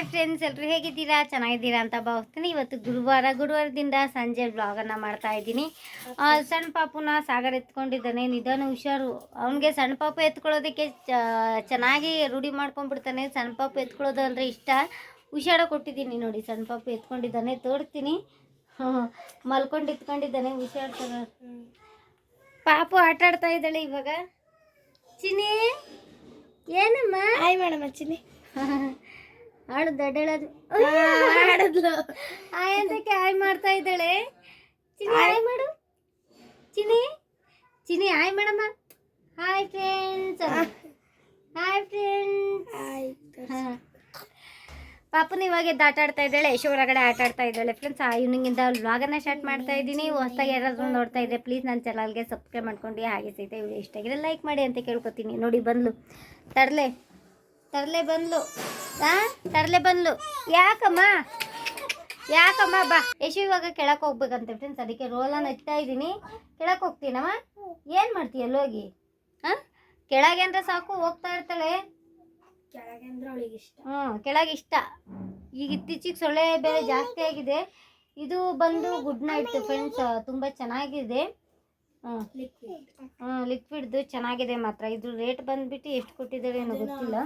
Hi friends ಎಲ್ಲರೂ ಹೇಗಿದ್ದೀರಾ? ಚೆನ್ನಾಗಿದ್ದೀರಾ ಅಂತ ಭಾವಿಸ್ತೀನಿ. ಇವತ್ತು ಗುರುವಾರ ಗುರುವಾರದಿಂದ ಸಂಜೆ ಬ್ಲಾಗನ್ನು ಮಾಡ್ತಾ ಇದ್ದೀನಿ. ಸಣ್ಣ ಪಾಪುನ ಸಾಗರ್ ಎತ್ಕೊಂಡಿದ್ದಾನೆ. ನಿಧಾನ ಹುಷಾರು. ಅವನಿಗೆ ಸಣ್ಣ ಪಾಪು ಎತ್ಕೊಳ್ಳೋದಕ್ಕೆ ಚೆನ್ನಾಗಿ ರೂಢಿ ಮಾಡ್ಕೊಂಡ್ಬಿಡ್ತಾನೆ. ಸಣ್ಣ ಪಾಪು ಎತ್ಕೊಳ್ಳೋದು ಅಂದರೆ ಇಷ್ಟ. ಹುಷಾರ ಕೊಟ್ಟಿದ್ದೀನಿ ನೋಡಿ ಸಣ್ಣ ಪಾಪು ಎತ್ಕೊಂಡಿದ್ದಾನೆ. ಹ್ಮ್. ಮಲ್ಕೊಂಡು ಎತ್ಕೊಂಡಿದ್ದಾನೆ ಹುಷಾರ್ತಾನೆ ಪಾಪು ಆಟ ಆಡ್ತಾ ಇದ್ದಾಳೆ ಇವಾಗ. ಚಿನಿ ಏನಮ್ಮ? ಹಾಯ್ ಮೇಡಮ್ ಅಚ್ಚಿನಿ ಆಡು ದಡ್ಡಳದು ಆಡದ್ಲು ಆಯ್ ಅಂತಕ್ಕೆ ಆಯ್ ಮಾಡ್ತಾ ಇದ್ದಾಳೆ. ಚಿನಿ ಹಾಯ್. ಮಾಡು. ಚಿನಿ ಚಿನಿ ಹಾಯ್ ಮಾಡಮ್ಮ hi friends hi friends hi ಪಾಪನ ಇವಾಗ ಎದ್ದು ಆಟ ಆಡ್ತಾ ಇದ್ದಾಳೆ. ಯಶೋ ಹೊರಗಡೆ ಆಟ ಆಡ್ತಾ ಇದ್ದಾಳೆ. ಫ್ರೆಂಡ್ಸ್ ಈವ್ನಿಂಗಿಂದ ವ್ಲಾಗನ್ನ ಸ್ಟಾರ್ಟ್ ಮಾಡ್ತಾ ಇದ್ದೀನಿ. ಹೊಸ್ದಾಗಿ ಯಾರಾದ್ರು ನೋಡ್ತಾ ಇದ್ದೆ ಪ್ಲೀಸ್ ನನ್ನ ಚಾನಲ್ಗೆ ಸಬ್ಸ್ಕ್ರೈಬ್ ಮಾಡ್ಕೊಂಡು ಹಾಗೆ ಸಹಿತ ಇವ್ರು ಇಷ್ಟ ಆಗಿದ್ರೆ ಲೈಕ್ ಮಾಡಿ ಅಂತ ಕೇಳ್ಕೊತೀನಿ. ನೋಡಿ ಬಂದ್ಲು. ತರಲೆ. ತರಲೆ ಬಂದ್ಲು. ಹಾ ತರಲೆ ಬಂದ್ಲು. ಯಾಕಮ್ಮ? ಯಾಕಮ್ಮ? ಬಾ. ಯಶು ಇವಾಗ ಕೆಳಕ್ಕೆ ಹೋಗ್ಬೇಕಂತ ಫ್ರೆಂಡ್ಸ್ ಅದಕ್ಕೆ ರೋಲನ್ನು ಇಡ್ತಾ ಇದ್ದೀನಿ. ಕೆಳಕ್ಕೆ ಹೋಗ್ತೀನಮ್ಮ? ಏನು ಮಾಡ್ತೀಯ ಅಲ್ಲಿ ಹೋಗಿ? ಹಾಂ ಕೆಳಗೆ ಅಂದ್ರೆ ಸಾಕು ಹೋಗ್ತಾ ಇರ್ತಾಳೆ. ಕೆಳಗೆ ಅಂದ್ರೆ ಅವಳಿಗೆ ಇಷ್ಟ. ಹ್ಞೂ ಕೆಳಗೆ ಇಷ್ಟ. ಈಗ ಇತ್ತೀಚೆಗೆ ಸೊಳ್ಳೆ ಬೇರೆ ಜಾಸ್ತಿ ಆಗಿದೆ. ಇದು ಬಂದು ಗುಡ್ ನೈಟ್ ಫ್ರೆಂಡ್ಸ್ ತುಂಬ ಚೆನ್ನಾಗಿದೆ. ಹ್ಞೂ ಲಿಕ್ವಿಡ್ ಹ್ಞೂ ಲಿಕ್ವಿಡ್ದು ಚೆನ್ನಾಗಿದೆ ಮಾತ್ರ. ಇದ್ರ ರೇಟ್ ಬಂದ್ಬಿಟ್ಟು ಎಷ್ಟು ಕೊಟ್ಟಿದ್ದಾರೆ ಏನೋ ಗೊತ್ತಿಲ್ಲ.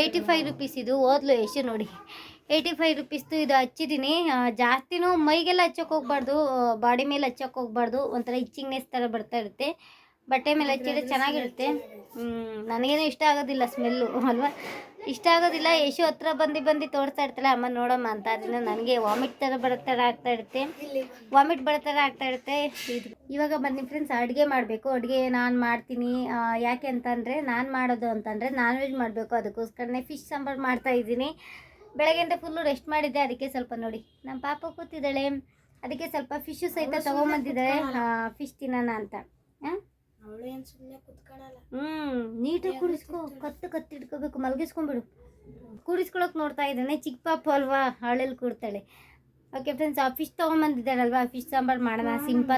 ಏಯ್ಟಿ ಫೈವ್ ರುಪೀಸ್ ಇದು. ಓದ್ಲು ಎಷ್ಟು ನೋಡಿ. ಏಯ್ಟಿ ಫೈವ್ ರುಪೀಸ್ದು ಇದು ಹಚ್ಚಿದ್ದೀನಿ. ಜಾಸ್ತಿನೂ ಮೈಗೆಲ್ಲ ಹಚ್ಚೋಕೆ ಹೋಗ್ಬಾರ್ದು. ಬಾಡಿ ಮೇಲೆ ಹಚ್ಚೋಕೆ ಹೋಗ್ಬಾರ್ದು. ಒಂಥರ ಇಚ್ಚಿಂಗ್ನೆಸ್ ಥರ ಬರ್ತಾ ಇರುತ್ತೆ. ಬಟ್ಟೆ ಮೇಲೆ ಹಚ್ಚಿದ್ರೆ ಚೆನ್ನಾಗಿರುತ್ತೆ. ನನಗೇನು ಇಷ್ಟ ಆಗೋದಿಲ್ಲ ಸ್ಮೆಲ್ಲು ಅಲ್ವಾ? ಇಷ್ಟ ಆಗೋದಿಲ್ಲ ಯಶು ಹತ್ರ ಬಂದು ಬಂದು ತೋರಿಸ್ತಾ ಇರ್ತಾಳೆ ಅಮ್ಮ ನೋಡಮ್ಮ ಅಂತ. ಅದರಿಂದ ನನಗೆ ವಾಮಿಟ್ ಥರ ಬರೋ ಥರ ಆಗ್ತಾ ಇರುತ್ತೆ. ವಾಮಿಟ್ ಬರೋ ಥರ ಆಗ್ತಾ ಇರುತ್ತೆ. ಇದು ಇವಾಗ ಬನ್ನಿ ಫ್ರೆಂಡ್ಸ್ ಅಡುಗೆ ಮಾಡಬೇಕು. ಅಡುಗೆ ನಾನು ಮಾಡ್ತೀನಿ. ಯಾಕೆ ಅಂತಂದರೆ ನಾನು ಮಾಡೋದು ಅಂತಂದರೆ ನಾನ್ ವೆಜ್ ಮಾಡಬೇಕು. ಅದಕ್ಕೋಸ್ಕರನೇ ಫಿಶ್ ಸಾಂಬಾರು ಮಾಡ್ತಾ ಇದ್ದೀನಿ. ಬೆಳಗ್ಗೆಯಿಂದ ಫುಲ್ಲು ರೆಸ್ಟ್ ಮಾಡಿದ್ದೆ. ಅದಕ್ಕೆ ಸ್ವಲ್ಪ ನೋಡಿ ನಮ್ಮ ಪಾಪ ಕೂತಿದ್ದಾಳೆ. ಅದಕ್ಕೆ ಸ್ವಲ್ಪ ಫಿಶು ಸಹಿತ ತೊಗೊಂಬಂದಿದ್ದಾಳೆ ಫಿಶ್ ತಿನ್ನೋಣ ಅಂತ. ಹಾಂ ಅವಳು ಏನ್ ಸುಮ್ಮನೆ ಕುತ್ಕೊಳಲ್ಲ. ನೀಟಾಗಿ ಕುಡಿಸ್ಕೊ. ಕತ್ತು ಕತ್ತು ಇಟ್ಕೋಬೇಕು ಮಲಗಿಸ್ಕೊಂಬಿಡು ಕುಡಿಸ್ಕೊಳಕ್ ನೋಡ್ತಾ ಇದ್ದಾನೆ ಚಿಕ್ಕ ಪಾಪ ಅಲ್ವಾ? ಹಾಳಲ್ಲಿ ಕೂರ್ತಾಳೆ ಓಕೆ ಫ್ರೆಂಡ್ಸ್ ಆ ಫಿಶ್ ತೊಗೊಂಬಂದಿದ್ದಾರಲ್ವಾ? ಫಿಶ್ ಸಾಂಬಾರು ಮಾಡೋಣ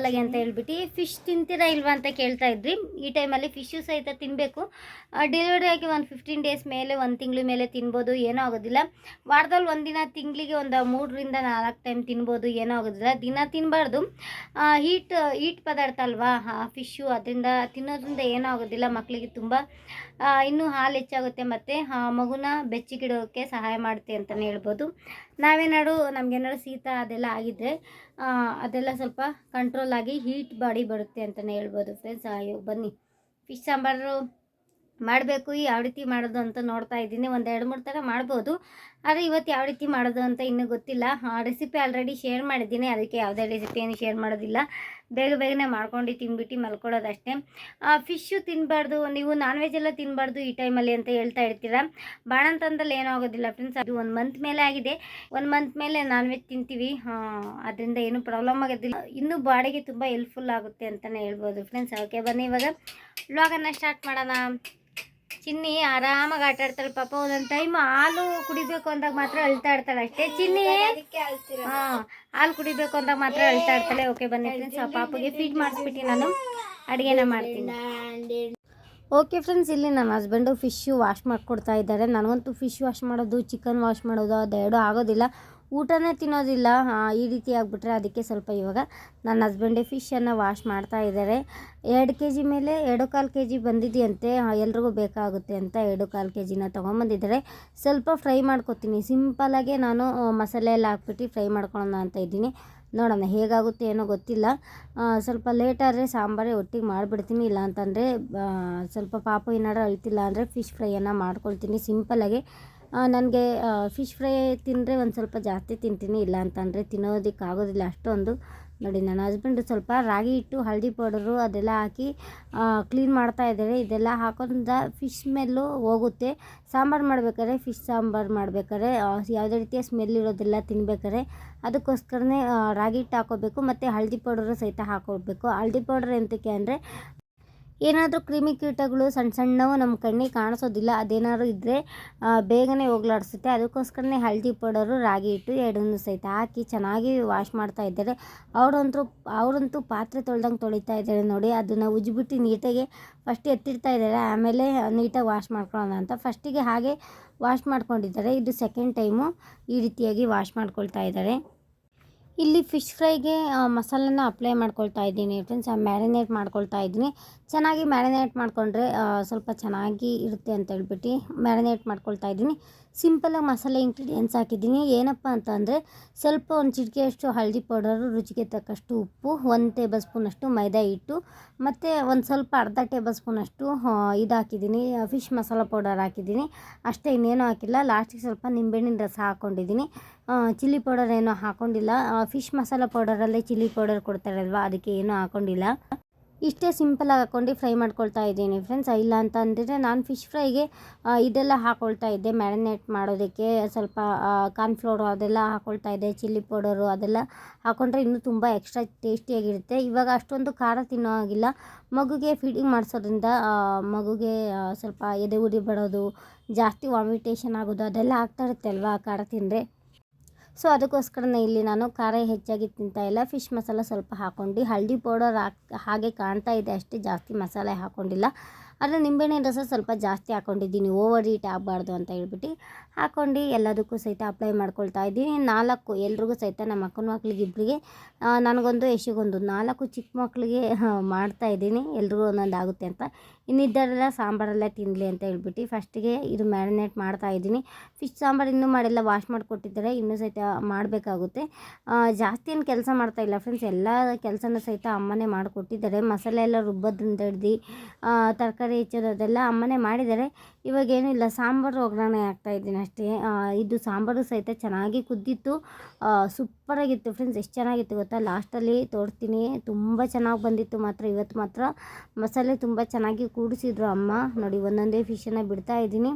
ಆಗಿ ಅಂತ ಹೇಳ್ಬಿಟ್ಟು. ಫಿಶ್ ತಿಂತೀರಾ ಇಲ್ವಾ ಅಂತ ಕೇಳ್ತಾ ಇದ್ರಿ. ಈ ಟೈಮಲ್ಲಿ ಫಿಶು ಸಹಿತ ತಿನ್ನಬೇಕು ಡೆಲಿವರಿ ಆಗಿ ಒಂದು ಫಿಫ್ಟೀನ್ ಡೇಸ್ ಮೇಲೆ ಒಂದು ತಿಂಗಳ ಮೇಲೆ ತಿನ್ಬೋದು ಏನೂ ಆಗೋದಿಲ್ಲ. ವಾರದಲ್ಲಿ ಒಂದಿನ ತಿಂಗಳಿಗೆ ಒಂದು ಮೂರರಿಂದ ನಾಲ್ಕು ಟೈಮ್ ತಿನ್ಬೋದು ಏನೂ ಆಗೋದಿಲ್ಲ. ದಿನ ತಿನ್ನಬಾರ್ದು ಹೀಟ್ ಹೀಟ್ ಪದಾರ್ಥ ಅಲ್ವಾ? ಫಿಶ್ಶು ಅದರಿಂದ ತಿನ್ನೋದ್ರಿಂದ ಏನೂ ಆಗೋದಿಲ್ಲ. ಮಕ್ಕಳಿಗೆ ತುಂಬ ಆ, ಇನ್ನೂ ಹಾಲು ಹೆಚ್ಚಾಗುತ್ತೆ ಮತ್ತು ಮಗುನ ಬೆಚ್ಚಿಗಿಡೋಕ್ಕೆ ಸಹಾಯ ಮಾಡುತ್ತೆ ಅಂತಲೇ ಹೇಳ್ಬೋದು. ನಾವೇನಾದ್ರು ನಮಗೇನಾದ್ರು ಶೀತ ಅದೆಲ್ಲ ಆಗಿದ್ದರೆ ಅದೆಲ್ಲ ಸ್ವಲ್ಪ ಕಂಟ್ರೋಲ್ ಆಗಿ ಹೀಟ್ ಬಾಡಿ ಬರುತ್ತೆ ಅಂತಲೇ ಹೇಳ್ಬೋದು ಫ್ರೆಂಡ್ಸ್ ಬನ್ನಿ. ಫಿಶ್ ಸಾಂಬಾರು ಮಾಡಬೇಕು ಯಾವ ರೀತಿ ಮಾಡೋದು ಅಂತ ನೋಡ್ತಾ ಇದ್ದೀನಿ. ಒಂದು ಎರಡು ಮೂರು ಥರ ಮಾಡ್ಬೋದು. ಆದರೆ ಇವತ್ತು ಯಾವ ರೀತಿ ಮಾಡೋದು ಅಂತ ಇನ್ನೂ ಗೊತ್ತಿಲ್ಲ. ರೆಸಿಪಿ ಆಲ್ರೆಡಿ ಶೇರ್ ಮಾಡಿದ್ದೀನಿ. ಅದಕ್ಕೆ ಯಾವುದೇ ರೆಸಿಪಿ ಏನು ಶೇರ್ ಮಾಡೋದಿಲ್ಲ. ಬೇಗ ಬೇಗನೆ ಮಾಡ್ಕೊಂಡು ತಿನ್ಬಿಟ್ಟು ಮಲ್ಕೊಳ್ಳೋದಷ್ಟೇ. ಫಿಶ್ಶು ತಿನ್ನಬಾರ್ದು ನೀವು ನಾನ್ ವೆಜ್ ಎಲ್ಲ ತಿನ್ನಬಾರ್ದು ಈ ಟೈಮಲ್ಲಿ ಅಂತ ಹೇಳ್ತಾ ಇರ್ತೀರಾ? ಬಾಣಂತಂದಲ್ಲಿ ಏನೂ ಆಗೋದಿಲ್ಲ ಫ್ರೆಂಡ್ಸ್ ಅದು ಒಂದು ಮಂತ್ ಮೇಲೆ ಆಗಿದೆ. ಒಂದು ಮಂತ್ ಮೇಲೆ ನಾನ್ ವೆಜ್ ತಿಂತೀವಿ ಅದರಿಂದ ಏನು ಪ್ರಾಬ್ಲಮ್ ಆಗೋದಿಲ್ಲ. ಇನ್ನೂ ಬಾಡಿಗೆ ತುಂಬ ಹೆಲ್ಪ್ಫುಲ್ ಆಗುತ್ತೆ ಅಂತಲೇ ಹೇಳ್ಬೋದು ಫ್ರೆಂಡ್ಸ್ ಓಕೆ ಬನ್ನಿ ಇವಾಗ ವ್ಲಾಗನ್ನು ಸ್ಟಾರ್ಟ್ ಮಾಡೋಣ. ಚಿನ್ನಿ ಆರಾಮಾಗಿ ಆಟ ಆಡ್ತಾಳೆ ಪಾಪ ಒಂದೊಂದು ಟೈಮ್ ಹಾಲು ಕುಡಿಬೇಕು ಅಂದಾಗ ಮಾತ್ರ ಅಳ್ತಾ ಇರ್ತಾಳೆ ಅಷ್ಟೇ. ಚಿನ್ನಿ ಹಾ ಹಾಲು ಕುಡಿಬೇಕು ಅಂದಾಗ ಮಾತ್ರ ಅಳ್ತಾ ಇರ್ತಾಳೆ. ಓಕೆ ಬನ್ನಿ ಫ್ರೆಂಡ್ಸ್ ಆ ಪಾಪಗೆ ಫೀಡ್ ಮಾಡಿಸ್ಬಿಟ್ಟು ನಾನು ಅಡುಗೆನ ಮಾಡ್ತೀನಿ. ಓಕೆ ಫ್ರೆಂಡ್ಸ್ ಇಲ್ಲಿ ನನ್ನ ಹಸ್ಬೆಂಡು ಫಿಶ್ ವಾಶ್ ಮಾಡಿಕೊಡ್ತಾ ಇದ್ದಾರೆ. ನನಗಂತೂ ಫಿಶ್ ವಾಶ್ ಮಾಡೋದು ಚಿಕನ್ ವಾಶ್ ಮಾಡೋದು ಅದೆರಡು ಆಗೋದಿಲ್ಲ. ಊಟನೇ ತಿನ್ನೋದಿಲ್ಲ. ಈ ರೀತಿ ಆಗಿಬಿಟ್ರೆ ಅದಕ್ಕೆ ಸ್ವಲ್ಪ ಇವಾಗ ನನ್ನ ಹಸ್ಬೆಂಡೇ ಫಿಶನ್ನು ವಾಶ್ ಮಾಡ್ತಾ ಇದ್ದಾರೆ ಎರಡು ಕೆ ಜಿ ಮೇಲೆ ಎರಡು ಕಾಲು ಕೆ ಜಿ ಬಂದಿದೆಯಂತೆ ಎಲ್ರಿಗೂ ಬೇಕಾಗುತ್ತೆ ಅಂತ ಎರಡು ಕಾಲು ಕೆ ಜಿನ ತೊಗೊಂಬಂದಿದ್ದಾರೆ. ಸ್ವಲ್ಪ ಫ್ರೈ ಮಾಡ್ಕೊತೀನಿ. ಸಿಂಪಲಾಗೆ ನಾನು ಮಸಾಲೆ ಎಲ್ಲ ಹಾಕ್ಬಿಟ್ಟು ಫ್ರೈ ಮಾಡ್ಕೊಳ್ಳೋಣ ಅಂತ ಇದ್ದೀನಿ. ನೋಡೋಣ ಹೇಗಾಗುತ್ತೆ ಏನೋ ಗೊತ್ತಿಲ್ಲ. ಸ್ವಲ್ಪ ಲೇಟಾದರೆ ಸಾಂಬಾರೇ ಒಟ್ಟಿಗೆ ಮಾಡಿಬಿಡ್ತೀನಿ. ಇಲ್ಲ ಅಂತಂದರೆ ಸ್ವಲ್ಪ ಪಾಪು ಏನಾದ್ರು ಅಳ್ತಿಲ್ಲ ಅಂದರೆ ಫಿಶ್ ಫ್ರೈಯನ್ನು ಮಾಡ್ಕೊಳ್ತೀನಿ. ಸಿಂಪಲಾಗಿ ನನಗೆ ಫಿಶ್ ಫ್ರೈ ತಿಂದರೆ ಒಂದು ಸ್ವಲ್ಪ ಜಾಸ್ತಿ ತಿಂತೀನಿ, ಇಲ್ಲ ಅಂತಂದರೆ ತಿನ್ನೋದಕ್ಕೆ ಆಗೋದಿಲ್ಲ ಅಷ್ಟೊಂದು. ನೋಡಿ, ನನ್ನ ಹಸ್ಬೆಂಡು ಸ್ವಲ್ಪ ರಾಗಿ ಹಿಟ್ಟು, ಹಳದಿ ಪೌಡರು ಅದೆಲ್ಲ ಹಾಕಿ ಕ್ಲೀನ್ ಮಾಡ್ತಾ ಇದ್ದಾರೆ. ಇದೆಲ್ಲ ಹಾಕೋದ್ರಿಂದ ಫಿಶ್ ಸ್ಮೆಲ್ಲು ಹೋಗುತ್ತೆ. ಸಾಂಬಾರು ಮಾಡ್ಬೇಕಾದ್ರೆ ಫಿಶ್ ಸಾಂಬಾರು ಮಾಡ್ಬೇಕಾದ್ರೆ ಯಾವುದೇ ರೀತಿಯ ಸ್ಮೆಲ್ ಇರೋದಿಲ್ಲ ತಿನ್ಬೇಕಾದ್ರೆ ಅದಕ್ಕೋಸ್ಕರನೇ ರಾಗಿ ಹಿಟ್ಟು ಹಾಕೋಬೇಕು, ಮತ್ತು ಹಳದಿ ಪೌಡರು ಸಹಿತ ಹಾಕೋಬೇಕು. ಹಳದಿ ಪೌಡರ್ ಎಂತಕ್ಕೆ ಅಂದರೆ ಏನಾದರೂ ಕ್ರಿಮಿ ಕೀಟಗಳು ಸಣ್ಣ ಸಣ್ಣವು ನಮ್ಮ ಕಣ್ಣಿಗೆ ಕಾಣಿಸೋದಿಲ್ಲ, ಅದೇನಾದ್ರು ಇದ್ದರೆ ಬೇಗನೆ ಹೋಗ್ಲಾಡಿಸುತ್ತೆ. ಅದಕ್ಕೋಸ್ಕರನೇ ಹಳದಿ ಪೌಡರು, ರಾಗಿ ಹಿಟ್ಟು ಎರಡನ್ನೂ ಸಹಿತ ಹಾಕಿ ಚೆನ್ನಾಗಿ ವಾಶ್ ಮಾಡ್ತಾ ಇದ್ದಾರೆ. ಅವರಂತೂ ಅವರಂತೂ ಪಾತ್ರೆ ತೊಳ್ದಂಗೆ ತೊಳಿತಾ ಇದ್ದಾರೆ ನೋಡಿ. ಅದನ್ನು ಉಜ್ಜಿಬಿಟ್ಟು ನೀಟಾಗಿ ಫಸ್ಟ್ ಎತ್ತಿಡ್ತಾ ಇದ್ದಾರೆ. ಆಮೇಲೆ ನೀಟಾಗಿ ವಾಶ್ ಮಾಡ್ಕೊಳ್ಳೋಣ ಅಂತ ಫಸ್ಟಿಗೆ ಹಾಗೆ ವಾಶ್ ಮಾಡ್ಕೊಂಡಿದ್ದಾರೆ. ಇದು ಸೆಕೆಂಡ್ ಟೈಮು ಈ ರೀತಿಯಾಗಿ ವಾಶ್ ಮಾಡ್ಕೊಳ್ತಾ ಇದ್ದಾರೆ. ಇಲ್ಲಿ ಫಿಶ್ ಫ್ರೈಗೆ ಮಸಾಲನ ಅಪ್ಲೈ ಮಾಡ್ಕೊಳ್ತಾ ಇದ್ದೀನಿ ಫ್ರೆಂಡ್ಸ್ ಮ್ಯಾರಿನೇಟ್ ಮಾಡ್ಕೊಳ್ತಾ ಇದ್ದೀನಿ. ಚೆನ್ನಾಗಿ ಮ್ಯಾರಿನೇಟ್ ಮಾಡಿಕೊಂಡ್ರೆ ಸ್ವಲ್ಪ ಚೆನ್ನಾಗಿ ಇರುತ್ತೆ ಅಂತ ಹೇಳ್ಬಿಟ್ಟು ಮ್ಯಾರಿನೇಟ್ ಮಾಡ್ಕೊಳ್ತಾ ಇದ್ದೀನಿ. ಸಿಂಪಲಾಗಿ ಮಸಾಲೆ ಇಂಗ್ರೀಡಿಯೆಂಟ್ಸ್ ಹಾಕಿದ್ದೀನಿ. ಏನಪ್ಪ ಅಂತ ಅಂದರೆ, ಸ್ವಲ್ಪ ಒಂದು ಚಿಟಿಕೆಯಷ್ಟು ಹಳದಿ ಪೌಡರು ರುಚಿಗೆ ತಕ್ಕಷ್ಟು ಉಪ್ಪು, ಒಂದು ಟೇಬಲ್ ಸ್ಪೂನಷ್ಟು ಮೈದಾ ಹಿಟ್ಟು, ಮತ್ತು ಒಂದು ಸ್ವಲ್ಪ ಅರ್ಧ ಟೇಬಲ್ ಸ್ಪೂನಷ್ಟು ಇದು ಹಾಕಿದ್ದೀನಿ. ಫಿಶ್ ಮಸಾಲ ಪೌಡರ್ ಹಾಕಿದ್ದೀನಿ. ಅಷ್ಟೇ ಇನ್ನೇನು ಹಾಕಿಲ್ಲ. ಲಾಸ್ಟಿಗೆ ಸ್ವಲ್ಪ ನಿಂಬೆಹಣ್ಣಿನ ರಸ ಹಾಕ್ಕೊಂಡಿದ್ದೀನಿ ಚಿಲ್ಲಿ ಪೌಡರ್ ಏನೂ ಹಾಕೊಂಡಿಲ್ಲ. ಫಿಶ್ ಮಸಾಲ ಪೌಡರಲ್ಲೇ ಚಿಲ್ಲಿ ಪೌಡರ್ ಕೊಡ್ತಾರಲ್ವ? ಅದಕ್ಕೆ ಏನೂ ಹಾಕೊಂಡಿಲ್ಲ. ಇಷ್ಟೇ ಸಿಂಪಲಾಗಿ ಹಾಕ್ಕೊಂಡು ಫ್ರೈ ಮಾಡ್ಕೊಳ್ತಾ ಇದ್ದೀನಿ ಫ್ರೆಂಡ್ಸ್. ಇಲ್ಲ ಅಂತ ಅಂದರೆ ನಾನು ಫಿಶ್ ಫ್ರೈಗೆ ಇದೆಲ್ಲ ಹಾಕ್ಕೊಳ್ತಾ ಇದ್ದೆ. ಮ್ಯಾರಿನೇಟ್ ಮಾಡೋದಕ್ಕೆ ಸ್ವಲ್ಪ ಕಾರ್ನ್ಫ್ಲೋರು ಅದೆಲ್ಲ ಹಾಕ್ಕೊಳ್ತಾ ಇದ್ದೆ. ಚಿಲ್ಲಿ ಪೌಡರು ಅದೆಲ್ಲ ಹಾಕ್ಕೊಂಡ್ರೆ ಇನ್ನೂ ತುಂಬ ಎಕ್ಸ್ಟ್ರಾ ಟೇಸ್ಟಿಯಾಗಿರುತ್ತೆ. ಇವಾಗ ಅಷ್ಟೊಂದು ಖಾರ ತಿನ್ನೋ ಹಾಗಿಲ್ಲ. ಮಗುಗೆ ಫೀಡಿಂಗ್ ಮಾಡಿಸೋದ್ರಿಂದ ಮಗುಗೆ ಸ್ವಲ್ಪ ಎದೆ ಉರಿ ಬರೋದು, ಜಾಸ್ತಿ ವಾಮಿಟೇಷನ್ ಆಗೋದು ಅದೆಲ್ಲ ಆಗ್ತಾ ಇರುತ್ತೆ ಅಲ್ವಾ ಖಾರ ತಿಂದರೆ. ಸೊ ಅದಕ್ಕೋಸ್ಕರನೇ ಇಲ್ಲಿ ನಾನು ಖಾರ ಹೆಚ್ಚಾಗಿ ತಿಂತಾ ಇಲ್ಲ. ಫಿಶ್ ಮಸಾಲ ಸ್ವಲ್ಪ ಹಾಕ್ಕೊಂಡು ಹಳದಿ ಪೌಡರ್ ಹಾಕಿ, ಹಾಗೆ ಕಾಣ್ತಾ ಇದೆ ಅಷ್ಟೇ ಜಾಸ್ತಿ ಮಸಾಲೆ ಹಾಕ್ಕೊಂಡಿಲ್ಲ ಆದರೆ ನಿಂಬೆಹಣ್ಣಿನ ರಸ ಸ್ವಲ್ಪ ಜಾಸ್ತಿ ಹಾಕ್ಕೊಂಡಿದ್ದೀನಿ ಓವರ್ ಹೀಟ್ ಆಗಬಾರ್ದು ಅಂತ ಹೇಳ್ಬಿಟ್ಟು ಹಾಕ್ಕೊಂಡು ಎಲ್ಲದಕ್ಕೂ ಸಹಿತ ಅಪ್ಲೈ ಮಾಡ್ಕೊಳ್ತಾ ಇದ್ದೀನಿ. ನಾಲ್ಕು ಎಲ್ರಿಗೂ ಸಹಿತ ನಮ್ಮ ಅಕ್ಕನ ಮಕ್ಳಿಗೆ ಇಬ್ಬರಿಗೆ ನನಗೊಂದು, ಯಶಿಗೊಂದು ನಾಲ್ಕು ಚಿಕ್ಕ ಮಕ್ಕಳಿಗೆ ಮಾಡ್ತಾ ಇದ್ದೀನಿ. ಎಲ್ರಿಗೂ ಒಂದೊಂದು ಆಗುತ್ತೆ ಅಂತ. ಇನ್ನಿದ್ದರೆಲ್ಲ ಸಾಂಬಾರೆಲ್ಲ ತಿನ್ನಲಿ ಅಂತ ಹೇಳ್ಬಿಟ್ಟು ಫಸ್ಟಿಗೆ ಇದು ಮ್ಯಾರಿನೇಟ್ ಮಾಡ್ತಾ ಇದ್ದೀನಿ. ಫಿಶ್ ಸಾಂಬಾರು ಇನ್ನೂ ಮಾಡಿಲ್ಲ, ವಾಶ್ ಮಾಡಿಕೊಟ್ಟಿದ್ದಾರೆ. ಇನ್ನೂ ಸಹಿತ ಮಾಡಬೇಕಾಗುತ್ತೆ. ಜಾಸ್ತಿ ಏನು ಕೆಲಸ ಮಾಡ್ತಾ ಇಲ್ಲ ಫ್ರೆಂಡ್ಸ್. ಎಲ್ಲ ಕೆಲಸನೂ ಸಹಿತ ಅಮ್ಮನೇ ಮಾಡಿಕೊಟ್ಟಿದ್ದಾರೆ. ಮಸಾಲೆ ಎಲ್ಲ ರುಬ್ಬೋದ್ರಿಂದ ಹಿಡ್ದು ತರಕಾರಿ ಹೆಚ್ಚೋದು ಹೆಚ್ಚಿರೋದೆಲ್ಲ ಅಮ್ಮನೇ ಮಾಡಿದ್ದಾರೆ. ಇವಾಗ ಏನೂ ಇಲ್ಲ, ಸಾಂಬಾರು ಒಗ್ಗರಣೆ ಹಾಕ್ತಾ ಇದ್ದೀನಿ ಅಷ್ಟೇ. ಇದು ಸಾಂಬಾರು ಸಹಿತ ಚೆನ್ನಾಗಿ ಕುದ್ದಿತ್ತು. ಸೂಪರಾಗಿತ್ತು ಫ್ರೆಂಡ್ಸ್, ಎಷ್ಟು ಚೆನ್ನಾಗಿತ್ತು ಗೊತ್ತಾ? ಲಾಸ್ಟಲ್ಲಿ ತೋರಿಸ್ತೀನಿ. ತುಂಬ ಚೆನ್ನಾಗಿ ಬಂದಿತ್ತು ಮಾತ್ರ, ಇವತ್ತು ಮಾತ್ರ. ಮಸಾಲೆ ತುಂಬ ಚೆನ್ನಾಗಿ ಕೂಡಿಸಿದ್ರು ಅಮ್ಮ. ನೋಡಿ, ಒಂದೊಂದೇ ಫಿಶನ್ನು ಬಿಡ್ತಾ ಇದ್ದೀನಿ.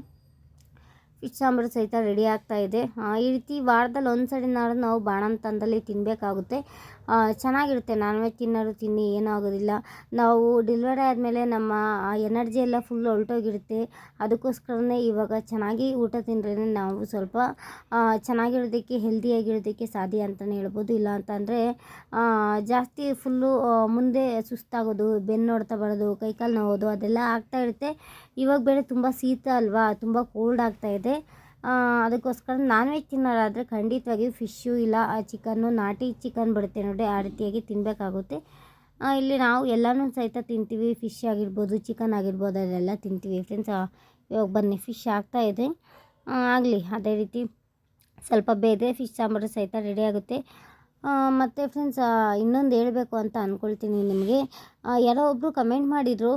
ಫಿಶ್ ಸಾಂಬಾರು ಸಹಿತ ರೆಡಿ ಆಗ್ತಾಯಿದೆ ಈ ರೀತಿ ವಾರದಲ್ಲಿ ಒಂದು ಸಡಿನಾದ್ರೂ ನಾವು ಬಾಣಂತನದಲ್ಲಿ ತಿನ್ನಬೇಕಾಗುತ್ತೆ ಚೆನ್ನಾಗಿರುತ್ತೆ. ನಾನ್ ವೆಜ್ ತಿನ್ನೋರು ತಿನ್ನಿ ಏನೂ ಆಗೋದಿಲ್ಲ. ನಾವು ಡೆಲಿವರಿ ಆದಮೇಲೆ ನಮ್ಮ ಎನರ್ಜಿ ಎಲ್ಲ ಫುಲ್ ಹೊಲ್ಟೋಗಿರುತ್ತೆ. ಅದಕ್ಕೋಸ್ಕರನೇ ಇವಾಗ ಚೆನ್ನಾಗಿ ಊಟ ತಿಂದ್ರೇ ನಾವು ಸ್ವಲ್ಪ ಚೆನ್ನಾಗಿರೋದಕ್ಕೆ ಹೆಲ್ದಿಯಾಗಿರೋದಕ್ಕೆ ಸಾಧ್ಯ ಅಂತಲೇ ಹೇಳ್ಬೋದು. ಇಲ್ಲ ಅಂತಂದರೆ ಜಾಸ್ತಿ ಫುಲ್ಲು ಮುಂದೆ ಸುಸ್ತಾಗೋದು ಬೆನ್ನು ನೋಡ್ತಾ ಬರೋದು ಕೈಕಾಲು ನೋವೋದು ಅದೆಲ್ಲ ಆಗ್ತಾ ಇರುತ್ತೆ. ಇವಾಗ ಬೇರೆ ತುಂಬ ಶೀತ ಅಲ್ವಾ ತುಂಬ ಕೋಲ್ಡ್ ಆಗ್ತಾ ಇದೆ. ಆ, ಅದಕ್ಕೋಸ್ಕರ ನಾನ್ ವೆಜ್ ತಿನ್ನೋರಾದರೆ ಖಂಡಿತವಾಗಿಯೂ ಫಿಶ್ಶು ಇಲ್ಲ ಚಿಕನ್ನು ನಾಟಿ ಚಿಕನ್ ಬರುತ್ತೆ ನೋಡಿ ಆ ರೀತಿಯಾಗಿ ತಿನ್ನಬೇಕಾಗುತ್ತೆ ಇಲ್ಲಿ ನಾವು ಎಲ್ಲನೂ ಸಹಿತ ತಿಂತೀವಿ ಫಿಶ್ ಆಗಿರ್ಬೋದು ಚಿಕನ್ ಆಗಿರ್ಬೋದು ಅದೆಲ್ಲ ತಿಂತೀವಿ ಫ್ರೆಂಡ್ಸ್ ಇವಾಗ ಬನ್ನಿ ಫಿಶ್ ಆಗ್ತಾ ಇದೆ. ಆಗಲಿ ಅದೇ ರೀತಿ ಸ್ವಲ್ಪ ಬೇರೆ ಫಿಶ್ ಸಾಂಬಾರು ಸಹಿತ ರೆಡಿ ಆಗುತ್ತೆ. ಮತ್ತು ಫ್ರೆಂಡ್ಸ್ ಇನ್ನೊಂದು ಹೇಳಬೇಕು ಅಂತ ಅಂದ್ಕೊಳ್ತೀನಿ ನಿಮಗೆ. ಆ, ಯಾರೋ ಒಬ್ಬರು ಕಮೆಂಟ್ ಮಾಡಿದರು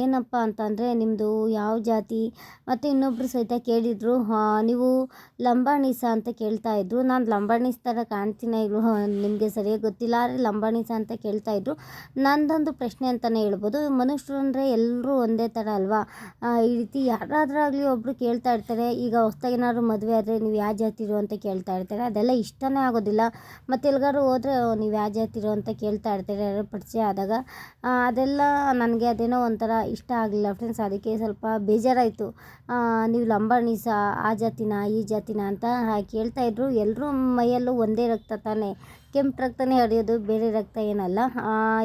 ಏನಪ್ಪ ಅಂತಂದರೆ ನಿಮ್ಮದು ಯಾವ ಜಾತಿ? ಮತ್ತು ಇನ್ನೊಬ್ಬರು ಸಹಿತ ಕೇಳಿದರು ನೀವು ಲಂಬಾಣಿಸ ಅಂತ ಕೇಳ್ತಾ ಇದ್ದರು ನಾನು ಲಂಬಾಣಿಸ್ ಥರ ಕಾಣ್ತೀನ ಇಲ್ವೋ ನಿಮಗೆ ಸರಿಯಾಗಿ ಗೊತ್ತಿಲ್ಲ. ಆದರೆ ಲಂಬಾಣಿಸ ಅಂತ ಕೇಳ್ತಾ ಇದ್ದರು ನಂದೊಂದು ಪ್ರಶ್ನೆ ಅಂತಲೇ ಹೇಳ್ಬೋದು. ಮನುಷ್ಯರು ಅಂದರೆ ಎಲ್ಲರೂ ಒಂದೇ ಥರ ಅಲ್ವಾ? ಈ ರೀತಿ ಯಾರಾದ್ರಾಗಲಿ ಒಬ್ಬರು ಕೇಳ್ತಾ ಇರ್ತಾರೆ. ಈಗ ಹೊಸ್ದಾಗಿ ಏನಾದ್ರು ಮದುವೆ ಆದರೆ ನೀವು ಯಾವ ಜಾತಿರು ಅಂತ ಕೇಳ್ತಾ ಇರ್ತಾರೆ. ಅದೆಲ್ಲ ಇಷ್ಟನೇ ಆಗೋದಿಲ್ಲ. ಮತ್ತು ಎಲ್ಗಾರು ಹೋದರೆ ನೀವು ಯಾವ ಜಾತಿರು ಅಂತ ಕೇಳ್ತಾ ಇರ್ತಾರೆ. ಯಾರೋ ಪರಿಚಯ ಆದಾಗ ಅದೆಲ್ಲ ನನಗೆ ಅದೇನೋ ಒಂಥರ ಇಷ್ಟ ಆಗಲಿಲ್ಲ ಫ್ರೆಂಡ್ಸ್ ಅದಕ್ಕೆ ಸ್ವಲ್ಪ ಬೇಜಾರಾಯಿತು. ನೀವು ಲಂಬಾಣಿಸ ಆ ಜಾತಿನ, ಈ ಜಾತಿನ ಅಂತ ಕೇಳ್ತಾ ಇದ್ರು. ಎಲ್ಲರೂ ಮೈಯಲ್ಲೂ ಒಂದೇ ರಕ್ತ ತಾನೇ. ಕೆಂಪು ರಕ್ತನೇ ಹರಿಯೋದು, ಬೇರೆ ರಕ್ತ ಏನಲ್ಲ.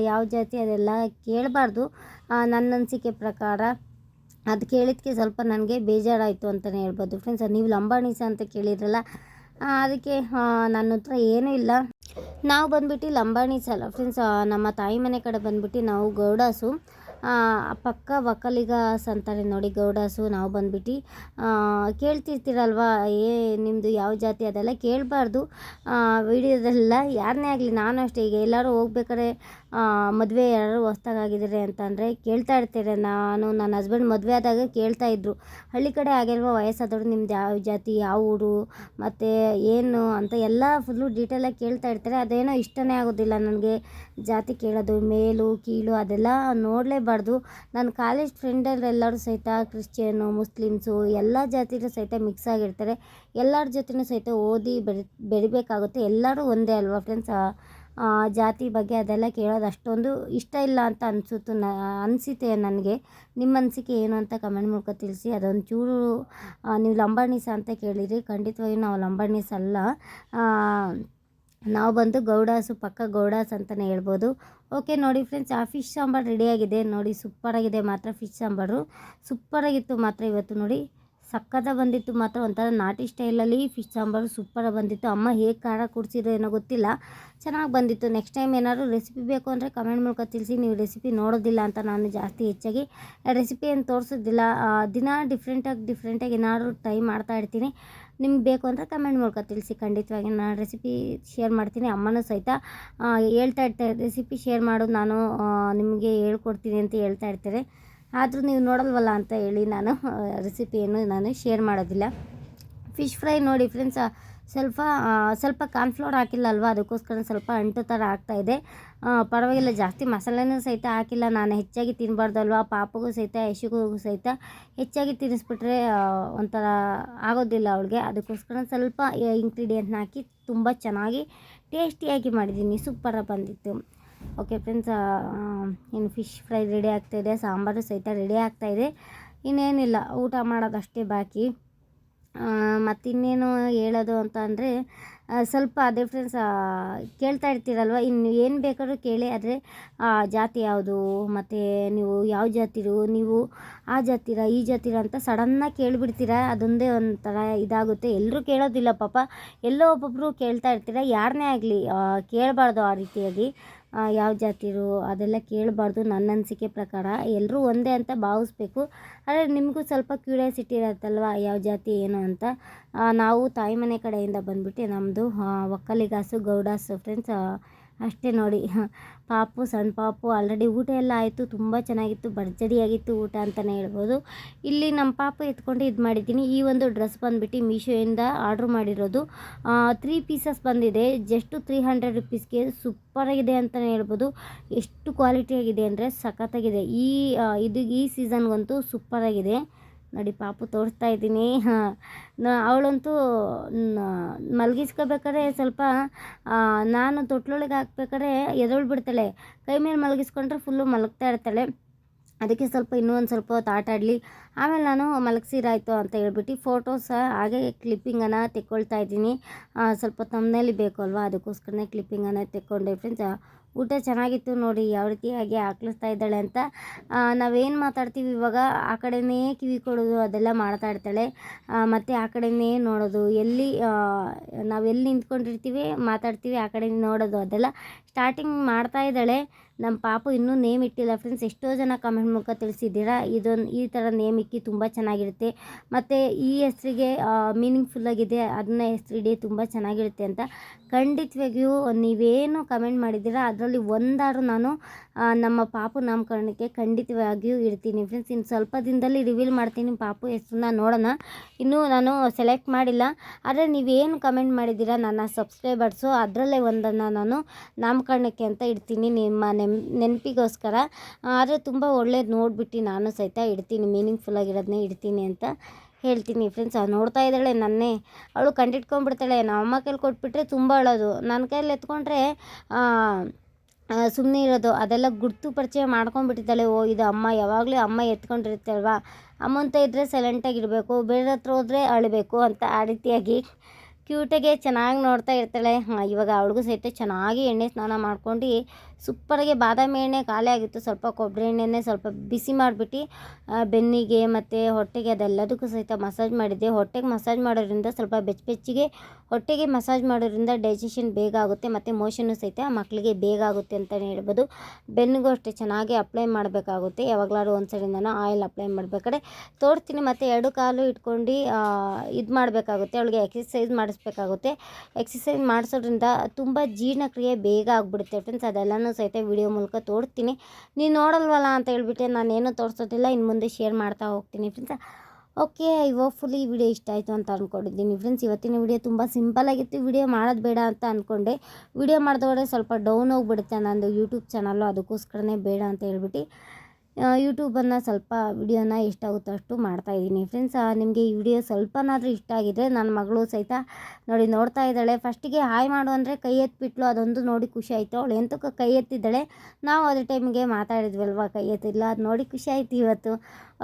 ಯಾವ ಜಾತಿ ಅದೆಲ್ಲ ಕೇಳಬಾರ್ದು. ನನ್ನ ಅನಿಸಿಕೆ ಪ್ರಕಾರ ಅದು ಕೇಳಿದ್ದಕ್ಕೆ ಸ್ವಲ್ಪ ನನಗೆ ಬೇಜಾರಾಯಿತು ಅಂತಲೇ ಹೇಳ್ಬೋದು. ಫ್ರೆಂಡ್ಸ್ ನೀವು ಲಂಬಾಣಿಸ ಅಂತ ಕೇಳಿದ್ರಲ್ಲ ಅದಕ್ಕೆ ನನ್ನ ಹತ್ರ ಏನೂ ಇಲ್ಲ. ನಾವು ಬಂದ್ಬಿಟ್ಟು ಲಂಬಾಣಿಸ್ ಅಲ್ಲ ಫ್ರೆಂಡ್ಸ್ ನಮ್ಮ ತಾಯಿ ಮನೆ ಕಡೆ ಬಂದ್ಬಿಟ್ಟು ನಾವು ಗೌಡಾಸು. ಪಕ್ಕ ವಕಲಿಗ ಅಂತಾರೆ ನೋಡಿ ಗೌಡಾಸು, ನಾವು ಬಂದ್ಬಿಟ್ಟು ಕೇಳ್ತಿರ್ತೀರಲ್ವ, ಏ ನಿಮ್ಮದು ಯಾವ ಜಾತಿ ಅದೆಲ್ಲ ಕೇಳಬಾರ್ದು. ವಿಡಿಯೋದೆಲ್ಲ ಯಾರನ್ನೇ ಆಗಲಿ, ನಾನು ಅಷ್ಟೇ, ಈಗ ಎಲ್ಲರೂ ಹೋಗ್ಬೇಕಾದ್ರೆ ಮದುವೆ ಯಾರು ಹೊಸ್ದಾಗಿದ್ದಾರೆ ಅಂತಂದರೆ ಕೇಳ್ತಾ ಇರ್ತಾರೆ. ನಾನು ನನ್ನ ಹಸ್ಬೆಂಡ್ ಮದುವೆ ಆದಾಗ ಕೇಳ್ತಾ ಇದ್ದರು ಹಳ್ಳಿ ಕಡೆ ಆಗಿರುವ ವಯಸ್ಸಾದವರು ನಿಮ್ದು ಯಾವ ಜಾತಿ, ಯಾವ ಊರು, ಮತ್ತು ಏನು ಅಂತ ಎಲ್ಲ ಫುಲ್ಲು ಡೀಟೇಲಾಗಿ ಕೇಳ್ತಾ ಇರ್ತಾರೆ. ಅದೇನೋ ಇಷ್ಟನೇ ಆಗೋದಿಲ್ಲ ನನಗೆ. ಜಾತಿ ಕೇಳೋದು, ಮೇಲು, ಕೀಳು ಅದೆಲ್ಲ ನೋಡಲೇಬಾರ್ದು. ನನ್ನ ಕಾಲೇಜ್ ಫ್ರೆಂಡಲ್ಲೆಲ್ಲರೂ ಸಹಿತ ಕ್ರಿಶ್ಚಿಯನ್ನು ಮುಸ್ಲಿಮ್ಸು ಎಲ್ಲ ಜಾತಿಲೂ ಸಹಿತ ಮಿಕ್ಸ್ ಆಗಿರ್ತಾರೆ. ಎಲ್ಲರ ಜೊತೆನೂ ಸಹಿತ ಓದಿ ಬೆರಿ, ಬೆರಿಬೇಕಾಗುತ್ತೆ. ಎಲ್ಲರೂ ಒಂದೇ ಅಲ್ವಾ ಫ್ರೆಂಡ್ಸ್ ಜಾತಿ ಬಗ್ಗೆ ಅದೆಲ್ಲ ಕೇಳೋದು ಅಷ್ಟೊಂದು ಇಷ್ಟ ಇಲ್ಲ ಅಂತ ಅನಿಸುತ್ತು ನ, ಅನಿಸುತ್ತೆ ನನಗೆ. ನಿಮ್ಮ ಅನಿಸಿಕೆ ಏನು ಅಂತ ಕಮೆಂಟ್ ಮೂಲಕ ತಿಳಿಸಿ. ಅದೊಂದು ಚೂರು ನೀವು ಲಂಬಾಣಿಸ ಅಂತ ಕೇಳಿರಿ. ಖಂಡಿತವಾಗಿಯೂ ನಾವು ಲಂಬಾಣಿಸ್ ಅಲ್ಲ. ನಾವು ಬಂದು ಗೌಡಾಸು ಪಕ್ಕ ಗೌಡಾಸ್ ಅಂತಲೇ ಹೇಳ್ಬೋದು. ಓಕೆ ನೋಡಿ ಫ್ರೆಂಡ್ಸ್ ಆ ಫಿಶ್ ಸಾಂಬಾರು ರೆಡಿಯಾಗಿದೆ ನೋಡಿ ಸೂಪರಾಗಿದೆ ಮಾತ್ರ ಫಿಶ್ ಸಾಂಬಾರು. ಸೂಪರಾಗಿತ್ತು ಮಾತ್ರ ಇವತ್ತು ನೋಡಿ. ಸಕ್ಕತ್ತ ಬಂದಿತ್ತು ಮಾತ್ರ. ಒಂಥರ ನಾಟಿ ಸ್ಟೈಲಲ್ಲಿ ಫಿಶ್ ಸಾಂಬಾರು ಸೂಪರಾಗಿ ಬಂದಿತ್ತು. ಅಮ್ಮ ಹೇಗೆ ಖಾರ ಕುಡಿಸಿರೋ ಏನೋ ಗೊತ್ತಿಲ್ಲ. ಚೆನ್ನಾಗಿ ಬಂದಿತ್ತು. ನೆಕ್ಸ್ಟ್ ಟೈಮ್ ಏನಾದರೂ ರೆಸಿಪಿ ಬೇಕು ಅಂದರೆ ಕಮೆಂಟ್ ಮೂಲಕ ತಿಳಿಸಿ. ನೀವು ರೆಸಿಪಿ ನೋಡೋದಿಲ್ಲ ಅಂತ ನಾನು ಜಾಸ್ತಿ ಹೆಚ್ಚಾಗಿ ರೆಸಿಪಿ ಏನು ತೋರಿಸೋದಿಲ್ಲ. ದಿನ ಡಿಫ್ರೆಂಟಾಗಿ ಡಿಫ್ರೆಂಟಾಗಿ ಏನಾದರೂ ಟ್ರೈ ಮಾಡ್ತಾ ಇರ್ತೀನಿ. ನಿಮ್ಗೆ ಬೇಕು ಅಂದರೆ ಕಮೆಂಟ್ ಮೂಲಕ ತಿಳಿಸಿ. ಖಂಡಿತವಾಗಿ ನಾನು ರೆಸಿಪಿ ಶೇರ್ ಮಾಡ್ತೀನಿ. ಅಮ್ಮನೂ ಸಹಿತ ಹೇಳ್ತಾ ಇರ್ತಾರೆ. ರೆಸಿಪಿ ಶೇರ್ ಮಾಡೋದು ನಾನು ನಿಮಗೆ ಹೇಳ್ಕೊಡ್ತೀನಿ ಅಂತ ಹೇಳ್ತಾ ಇರ್ತಾರೆ. ಆದರೂ ನೀವು ನೋಡಲ್ವಲ್ಲ ಅಂತ ಹೇಳಿ ನಾನು ರೆಸಿಪಿಯನ್ನು ನಾನು ಶೇರ್ ಮಾಡೋದಿಲ್ಲ. ಫಿಶ್ ಫ್ರೈ ನೋಡಿ ಫ್ರೆಂಡ್ಸ್ ಸ್ವಲ್ಪ ಸ್ವಲ್ಪ ಕಾರ್ನ್ಫ್ಲೋರ್ ಹಾಕಿಲ್ಲ ಅಲ್ವಾ ಅದಕ್ಕೋಸ್ಕರ ಸ್ವಲ್ಪ ಅಂಟು ಥರ ಆಗ್ತಾಯಿದೆ ಪರವಾಗಿಲ್ಲ, ಜಾಸ್ತಿ ಮಸಾಲೆನೂ ಸಹಿತ ಹಾಕಿಲ್ಲ. ನಾನು ಹೆಚ್ಚಾಗಿ ತಿನ್ನಬಾರ್ದಲ್ವಾ ಪಾಪಗೂ ಸಹಿತ, ಯಶಿಗೂ ಸಹಿತ ಹೆಚ್ಚಾಗಿ ತಿನ್ನಿಸ್ಬಿಟ್ರೆ ಒಂಥರ ಆಗೋದಿಲ್ಲ ಅವಳಿಗೆ. ಅದಕ್ಕೋಸ್ಕರ ಸ್ವಲ್ಪ ಇಂಗ್ರೀಡಿಯೆಂಟ್ನ ಹಾಕಿ ತುಂಬ ಚೆನ್ನಾಗಿ ಟೇಸ್ಟಿಯಾಗಿ ಮಾಡಿದ್ದೀನಿ. ಸೂಪರಾಗಿ ಬಂದಿತ್ತು. ಓಕೆ ಫ್ರೆಂಡ್ಸ್ ಇನ್ನು ಫಿಶ್ ಫ್ರೈ ರೆಡಿ ಆಗ್ತಾಯಿದೆ ಸಾಂಬಾರು ಸಹಿತ ರೆಡಿ ಆಗ್ತಾಯಿದೆ ಇನ್ನೇನಿಲ್ಲ ಊಟ ಮಾಡೋದಷ್ಟೇ ಬಾಕಿ. ಮತ್ತಿನ್ನೇನು ಹೇಳೋದು ಅಂತ ಅಂದರೆ ಸ್ವಲ್ಪ ಅದೇ ಫ್ರೆಂಡ್ಸ್ ಕೇಳ್ತಾ ಇರ್ತೀರಲ್ವ ಇನ್ನು ಏನು ಬೇಕಾದ್ರೂ ಕೇಳಿ ಆದರೆ ಜಾತಿ ಯಾವುದು ಮತ್ತು ನೀವು ಯಾವ ಜಾತಿರು ನೀವು ಆ ಜಾತಿರ ಈ ಜಾತಿರ ಅಂತ ಸಡನ್ನಾಗಿ ಕೇಳಿಬಿಡ್ತೀರ ಅದೊಂದೇ ಒಂಥರ ಇದಾಗುತ್ತೆ. ಎಲ್ಲರೂ ಕೇಳೋದಿಲ್ಲ ಪಾಪ ಎಲ್ಲೋ ಒಬ್ಬೊಬ್ಬರು ಕೇಳ್ತಾ ಇರ್ತೀರ ಯಾರನ್ನೇ ಆಗಲಿ ಕೇಳಬಾರ್ದು ಆ ರೀತಿಯಾಗಿ. ಆ, ಯಾವ ಜಾತಿರು ಅದೆಲ್ಲ ಕೇಳಬಾರ್ದು ನನ್ನ ಅನಿಸಿಕೆ ಪ್ರಕಾರ. ಎಲ್ಲರೂ ಒಂದೇ ಅಂತ ಭಾವಿಸ್ಬೇಕು. ಆದರೆ ನಿಮಗೂ ಸ್ವಲ್ಪ ಕ್ಯೂರಿಯಾಸಿಟಿ ಇರತ್ತಲ್ವ, ಯಾವ ಜಾತಿ ಏನು ಅಂತ? ನಾವು ತಾಯಿ ಮನೆ ಕಡೆಯಿಂದ ಬಂದ್ಬಿಟ್ಟು ನಮ್ಮದು ಒಕ್ಕಲಿಗಾಸು, ಗೌಡಾಸು ಫ್ರೆಂಡ್ಸ್ ಅಷ್ಟೇ ನೋಡಿ. ಪಾಪು, ಸಣ್ಣ ಪಾಪು ಆಲ್ರೆಡಿ ಊಟ ಎಲ್ಲ ಆಯಿತು, ತುಂಬ ಚೆನ್ನಾಗಿತ್ತು, ಭರ್ಜರಿಯಾಗಿತ್ತು ಊಟ ಅಂತಲೇ ಹೇಳ್ಬೋದು. ಇಲ್ಲಿ ನಮ್ಮ ಪಾಪು ಎತ್ಕೊಂಡು ಇದು ಮಾಡಿದ್ದೀನಿ. ಈ ಒಂದು ಡ್ರೆಸ್ ಬಂದುಬಿಟ್ಟು ಮೀಶೋಯಿಂದ ಆರ್ಡ್ರ್ ಮಾಡಿರೋದು. ತ್ರೀ ಪೀಸಸ್ ಬಂದಿದೆ. ಜಸ್ಟ್ ತ್ರೀ ಹಂಡ್ರೆಡ್ ರುಪೀಸ್ಗೆ ಸೂಪರಾಗಿದೆ ಅಂತಲೇ ಹೇಳ್ಬೋದು. ಎಷ್ಟು ಕ್ವಾಲಿಟಿಯಾಗಿದೆ ಅಂದರೆ ಸಖತ್ತಾಗಿದೆ. ಈ ಇದು ಈ ಸೀಸನ್ಗಂತೂ ಸೂಪರಾಗಿದೆ ನೋಡಿ ಪಾಪು ತೋರಿಸ್ತಾ ಇದ್ದೀನಿ. ಹಾಂ. ಅವಳಂತೂ ಮಲಗಿಸ್ಕೋಬೇಕಾದ್ರೆ ಸ್ವಲ್ಪ ನಾನು ತೊಟ್ಲೊಳಗೆ ಹಾಕ್ಬೇಕಾದ್ರೆ ಎದೊಳು ಬಿಡ್ತಾಳೆ. ಕೈ ಮೇಲೆ ಮಲಗಿಸ್ಕೊಂಡ್ರೆ ಫುಲ್ಲು ಮಲಗ್ತಾ ಇರ್ತಾಳೆ. ಅದಕ್ಕೆ ಸ್ವಲ್ಪ ಇನ್ನೂ ಒಂದು ಸ್ವಲ್ಪ ಹೊತ್ತು ಆಟ ಆಡಲಿ. ಆಮೇಲೆ ನಾನು ಮಲಗಿಸಿರಾಯ್ತು ಅಂತ ಹೇಳ್ಬಿಟ್ಟು ಫೋಟೋಸ ಹಾಗೆ ಕ್ಲಿಪ್ಪಿಂಗನ್ನು ತೆಕ್ಕೊಳ್ತಾ ಇದ್ದೀನಿ. ಸ್ವಲ್ಪ ತಮ್ಮನೇಲಿ ಬೇಕು ಅಲ್ವಾ? ಅದಕ್ಕೋಸ್ಕರನೇ ಕ್ಲಿಪ್ಪಿಂಗನ್ನು ತೆಕ್ಕೊಂಡೆ ಫ್ರೆಂಡ್ಸ್ ಊಟ ಚೆನ್ನಾಗಿತ್ತು ನೋಡಿ ಯಾವ ರೀತಿಯಾಗಿ ಹಾಕ್ಲಿಸ್ತಾ ಇದ್ದಾಳೆ ಅಂತ. ನಾವೇನು ಮಾತಾಡ್ತೀವಿ ಇವಾಗ? ಆ ಕಡೆನೇ ಕಿವಿ ಕೊಡೋದು, ಅದೆಲ್ಲ ಮಾಡ್ತಾ ಇರ್ತಾಳೆ. ಮತ್ತು ಆ ಕಡೆನೇ ನೋಡೋದು. ಎಲ್ಲಿ ನಾವೆಲ್ಲಿ ನಿಂತ್ಕೊಂಡಿರ್ತೀವಿ, ಮಾತಾಡ್ತೀವಿ, ಆ ಕಡೆ ನೋಡೋದು ಅದೆಲ್ಲ. ಸ್ಟಾರ್ಟಿಂಗ್ ಮಾಡ್ತಾ ಇದ್ದಾಳೆ. ನಮ್ಮ ಪಾಪು ಇನ್ನೂ ನೇಮ್ ಇಟ್ಟಿಲ್ಲ. ಫ್ರೆಂಡ್ಸ್ ಎಷ್ಟೋ ಜನ ಕಮೆಂಟ್ ಮೂಲಕ ತಿಳಿಸಿದ್ದೀರಾ? ಇದೊಂದು, ಈ ಥರ ನೇಮ್ ಇಕ್ಕಿ ತುಂಬ ಚೆನ್ನಾಗಿರುತ್ತೆ. ಮತ್ತು ಈ ಹೆಸರಿಗೆ ಮೀನಿಂಗ್ಫುಲ್ ಆಗಿದೆ. ಅದನ್ನ ಹೆಸರಿಡಿ, ತುಂಬ ಚೆನ್ನಾಗಿರುತ್ತೆ ಅಂತ ಖಂಡಿತವಾಗಿಯೂ ನೀವೇನು ಕಮೆಂಟ್ ಮಾಡಿದ್ದೀರಾ, ಅದರಲ್ಲಿ ಒಂದಾದ್ರು ನಾನು ನಮ್ಮ ಪಾಪು ನಾಮಕರಣಕ್ಕೆ ಖಂಡಿತವಾಗಿಯೂ ಇಡ್ತೀನಿ ಫ್ರೆಂಡ್ಸ್ ಇನ್ನು ಸ್ವಲ್ಪ ದಿನದಲ್ಲಿ ರಿವೀಲ್ ಮಾಡ್ತೀನಿ ಪಾಪು ಹೆಸ್ರನ್ನ ನೋಡೋಣ. ಇನ್ನೂ ನಾನು ಸೆಲೆಕ್ಟ್ ಮಾಡಿಲ್ಲ. ಆದರೆ ನೀವೇನು ಕಮೆಂಟ್ ಮಾಡಿದ್ದೀರಾ? ನನ್ನ ಸಬ್ಸ್ಕ್ರೈಬರ್ಸು ಅದರಲ್ಲೇ ಒಂದನ್ನು ನಾನು ನಾಮಕರಣಕ್ಕೆ ಅಂತ ಇಡ್ತೀನಿ ನಿಮ್ಮ ನೆಮ್, ನೆನಪಿಗೋಸ್ಕರ. ಆದರೆ ತುಂಬ ಒಳ್ಳೇದು ನೋಡಿಬಿಟ್ಟು ನಾನು ಸಹಿತ ಇಡ್ತೀನಿ ಮೀನಿಂಗ್ಫುಲ್ ಆಗಿರೋದನ್ನೇ ಇಡ್ತೀನಿ ಅಂತ ಹೇಳ್ತೀನಿ ಫ್ರೆಂಡ್ಸ್ ನೋಡ್ತಾ ಇದ್ದಾಳೆ ನನ್ನೇ. ಅವಳು ಕಂಡಿಟ್ಕೊಂಡ್ಬಿಡ್ತಾಳೆ. ನಮ್ಮ ಅಮ್ಮ ಕೈಲಿ ಕೊಟ್ಬಿಟ್ರೆ ತುಂಬ ಅಳೋದು. ನನ್ನ ಕೈಲಿ ಎತ್ಕೊಂಡ್ರೆ ಸುಮ್ಮನೆ ಇರೋದು. ಅದೆಲ್ಲ ಗುರ್ತು ಪರಿಚಯ ಮಾಡ್ಕೊಂಡ್ಬಿಟ್ಟಿದ್ದಾಳೆ. ಓ, ಇದು ಅಮ್ಮ. ಯಾವಾಗಲೂ ಅಮ್ಮ ಎತ್ಕೊಂಡಿರುತ್ತಲ್ವಾ? ಅಮ್ಮಂತ ಇದ್ದರೆ ಸೈಲೆಂಟಾಗಿರಬೇಕು ಬೇರೆ ಹತ್ರ ಹೋದರೆ ಅಳಬೇಕು ಅಂತ ಆ ರೀತಿಯಾಗಿ ಕ್ಯೂಟಾಗೆ ಚೆನ್ನಾಗಿ ನೋಡ್ತಾ ಇರ್ತಾಳೆ. ಇವಾಗ ಅವಳಿಗೂ ಸಹಿತ ಚೆನ್ನಾಗಿ ಎಣ್ಣೆ ಸ್ನಾನ ಮಾಡ್ಕೊಂಡು ಸೂಪರಾಗಿ ಬಾದಾಮಿ ಎಣ್ಣೆ ಖಾಲಿ ಆಗಿತ್ತು. ಸ್ವಲ್ಪ ಕೊಬ್ಬರಿ ಎಣ್ಣೆನೇ ಸ್ವಲ್ಪ ಬಿಸಿ ಮಾಡಿಬಿಟ್ಟು ಬೆನ್ನಿಗೆ ಮತ್ತು ಹೊಟ್ಟೆಗೆ ಅದೆಲ್ಲದಕ್ಕೂ ಸಹಿತ ಮಸಾಜ್ ಮಾಡಿದ್ದೆ. ಹೊಟ್ಟೆಗೆ ಮಸಾಜ್ ಮಾಡೋದ್ರಿಂದ ಸ್ವಲ್ಪ ಬೆಚ್ಚ ಬೆಚ್ಚಗೆ ಹೊಟ್ಟೆಗೆ ಮಸಾಜ್ ಮಾಡೋದ್ರಿಂದ ಡೈಜೆಷನ್ ಬೇಗ ಆಗುತ್ತೆ ಮತ್ತು ಮೋಷನ್ನು ಸಹಿತ ಮಕ್ಕಳಿಗೆ ಬೇಗ ಆಗುತ್ತೆ ಅಂತಲೇ ಹೇಳ್ಬೋದು. ಬೆನ್ನಿಗೂ ಅಷ್ಟೇ ಚೆನ್ನಾಗಿ ಅಪ್ಲೈ ಮಾಡಬೇಕಾಗುತ್ತೆ. ಯಾವಾಗಲಾದ್ರು ಒಂದು ಸೈಡಿಂದನೂ ಆಯಿಲ್ ಅಪ್ಲೈ ಮಾಡಬೇಕಾದ್ರೆ ತೋರ್ತೀನಿ ಮತ್ತು ಎರಡು ಕಾಲು ಇಟ್ಕೊಂಡು ಇದು ಮಾಡಬೇಕಾಗುತ್ತೆ. ಅವಳಿಗೆ ಎಕ್ಸಸೈಸ್ ಮಾಡಿಸ್ಬೇಕಾಗುತ್ತೆ. ಎಕ್ಸಸೈಸ್ ಮಾಡಿಸೋದ್ರಿಂದ ತುಂಬ ಜೀರ್ಣಕ್ರಿಯೆ ಬೇಗ ಆಗಿಬಿಡುತ್ತೆ ಫ್ರೆಂಡ್ಸ್. ಅದೆಲ್ಲನೂ ಸಹಿತ ವಿಡಿಯೋ ಮೂಲಕ ತೋರಿಸ್ತೀನಿ ನೀನು ನೋಡಲ್ವಲ್ಲ ಅಂತ ಹೇಳ್ಬಿಟ್ಟು ನಾನೇನು ತೋರಿಸೋದಿಲ್ಲ ಇನ್ನು ಮುಂದೆ ಶೇರ್ ಮಾಡ್ತಾ ಹೋಗ್ತೀನಿ ಫ್ರೆಂಡ್ಸ್ ಓಕೆ ಐ ಹೋಪ್ಫುಲಿ ಈ ವಿಡಿಯೋ ಇಷ್ಟ ಆಯಿತು ಅಂತ ಅಂದ್ಕೊಂಡಿದ್ದೀನಿ ಫ್ರೆಂಡ್ಸ್ ಇವತ್ತಿನ ವಿಡಿಯೋ ತುಂಬ ಸಿಂಪಲ್ ಆಗಿತ್ತು. ವಿಡಿಯೋ ಮಾಡೋದು ಬೇಡ ಅಂತ ಅಂದ್ಕೊಂಡೆ ವಿಡಿಯೋ ಮಾಡಿದವರೆ ಸ್ವಲ್ಪ ಡೌನ್ ಹೋಗಿಬಿಡುತ್ತೆ ನಂದು ಯೂಟ್ಯೂಬ್ ಚಾನಲ್ಲು ಅದಕ್ಕೋಸ್ಕರನೇ ಬೇಡ ಅಂತ ಹೇಳ್ಬಿಟ್ಟು. ಯೂಟ್ಯೂಬನ್ನು ಸ್ವಲ್ಪ ವಿಡಿಯೋನ ಎಷ್ಟಾಗುತ್ತೋ ಅಷ್ಟು ಮಾಡ್ತಾಯಿದ್ದೀನಿ ಫ್ರೆಂಡ್ಸ್ ನಿಮಗೆ ಈ ವಿಡಿಯೋ ಸ್ವಲ್ಪನಾದರೂ ಇಷ್ಟ ಆಗಿದ್ರೆ ನನ್ನ ಮಗಳು ಸಹಿತ ನೋಡಿ ನೋಡ್ತಾ ಇದ್ದಾಳೆ. ಫಸ್ಟಿಗೆ ಹಾಯ್ ಮಾಡು ಅಂದರೆ ಕೈ ಎತ್ತಿಬಿಟ್ಲು ಅದೊಂದು ನೋಡಿ ಖುಷಿ ಆಯಿತು. ಅವಳು ಎಂತಕ್ಕೆ ಕೈ ಎತ್ತಿದ್ದಾಳೆ, ನಾವು ಅದೇ ಟೈಮಿಗೆ ಮಾತಾಡಿದ್ವಲ್ವ ಕೈ ಎತ್ತಿಲ್ಲ ಅದು ನೋಡಿ ಖುಷಿ ಆಯಿತು ಇವತ್ತು.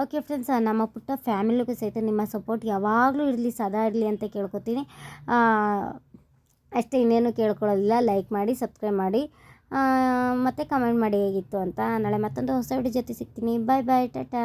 ಓಕೆ ಫ್ರೆಂಡ್ಸ್ ನಮ್ಮ ಪುಟ್ಟ ಫ್ಯಾಮಿಲಿಗೂ ಸಹಿತ ನಿಮ್ಮ ಸಪೋರ್ಟ್ ಯಾವಾಗಲೂ ಇರಲಿ, ಸದಾ ಇರಲಿ ಅಂತ ಕೇಳ್ಕೊತೀನಿ. ಅಷ್ಟೇ ಇನ್ನೇನು ಕೇಳ್ಕೊಳ್ಳೋದಿಲ್ಲ, ಲೈಕ್ ಮಾಡಿ, ಸಬ್ಸ್ಕ್ರೈಬ್ ಮಾಡಿ. ಮತ್ತೆ ಕಮೆಂಟ್ ಮಾಡಿ ಹೇಗಿತ್ತು ಅಂತ ನಾಳೆ ಮತ್ತೊಂದು ಹೊಸ ವಿಡಿಯೋ ಜೊತೆ ಸಿಗ್ತೀನಿ. ಬಾಯ್ ಬಾಯ್ ಟಾಟಾ.